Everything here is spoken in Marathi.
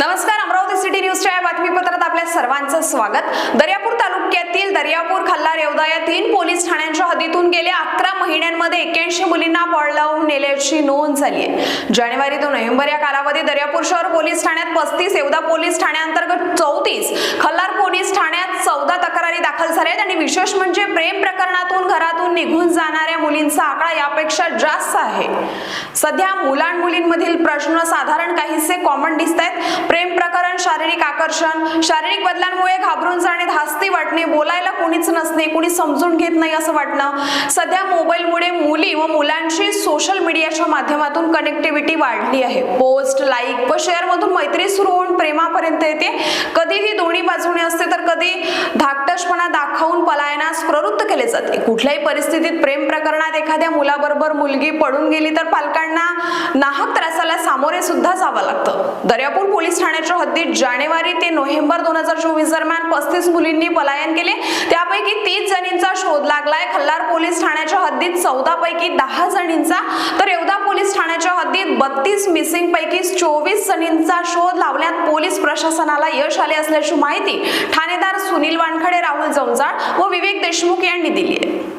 नमस्कार अमरावती सिटी न्यूजच्या या बातमीपत्रात आपल्या सर्वांचं स्वागत. दर्यापूर तालुक्यातील दर्यापूर खल्लार येवदा या तीन पोलीस ठाण्यांच्या हद्दीतून गेल्या अकरा महिन्यांमध्ये एक्क्याऐंशी मुलींना पळ लावून नेल्याची नोंद झाली आहे. जानेवारी ते नोव्हेंबर या कालावधीत दर्यापूर शहर पोलीस ठाण्यात पस्तीस येवदा पोलीस ठाण्याअंतर्गत चौतीस खल्लार पोलीस ठाण्यात चौदा तक्रारी दाखल झाल्या आहेत. आणि विशेष म्हणजे प्रेम प्रकरणातून घरातून निघून जाणाऱ्या मुलींचा आकडा यापेक्षा जास्त आहे. सध्या मुलां मुलींमधील प्रश्न साधारण काहीसे कॉमन दिसत आहेत प्रेम प्रकरण शारीरिक आकर्षण शारीरिक बदलांमुळे घाबरून जाणे धास्ती वाटणे बोलायला कोणीच नसणे कोणी समजून घेत नाही असं वाटणं. सध्या मोबाईलमुळे मुली व मुलांशी सोशल मीडियाच्या माध्यमातून कनेक्टिव्हिटी वाढली आहे. पोस्ट लाईक व शेअरमधून मैत्री सुरू होऊन प्रेमापर्यंत येते. कधीही दोन्ही बाजूने असते तर कधी धाकटशपणा पलायनास प्रवृत्त केले जाते. कुठल्याही परिस्थितीत प्रेम प्रकरणात एखाद्या मुलाबरोबर मुलगी पडून गेली तर पालकांना नाहक त्रासाला सामोरे सुद्धा जावं लागतं. दर्यापूर पोलीस ठाण्याच्या हद्दीत जानेवारी ते नोव्हेंबर दोन हजार चोवीस दरम्यान पस्तीस मुलींनी पलायन केले. त्यापैकी तीस जणींचा शोध लागलाय. खल्लार पोलीस ठाण्याच्या हद्दीत चौदा पैकी दहा जणींचा. तर एवढा बत्तीस मिसिंग पैकी चोवीस जणींचा शोध लावण्यात पोलीस प्रशासनाला. यश आले असल्याची माहिती ठाणेदार सुनील वानखडे राहुल जवजाळ व विवेक देशमुख यांनी दिली आहे.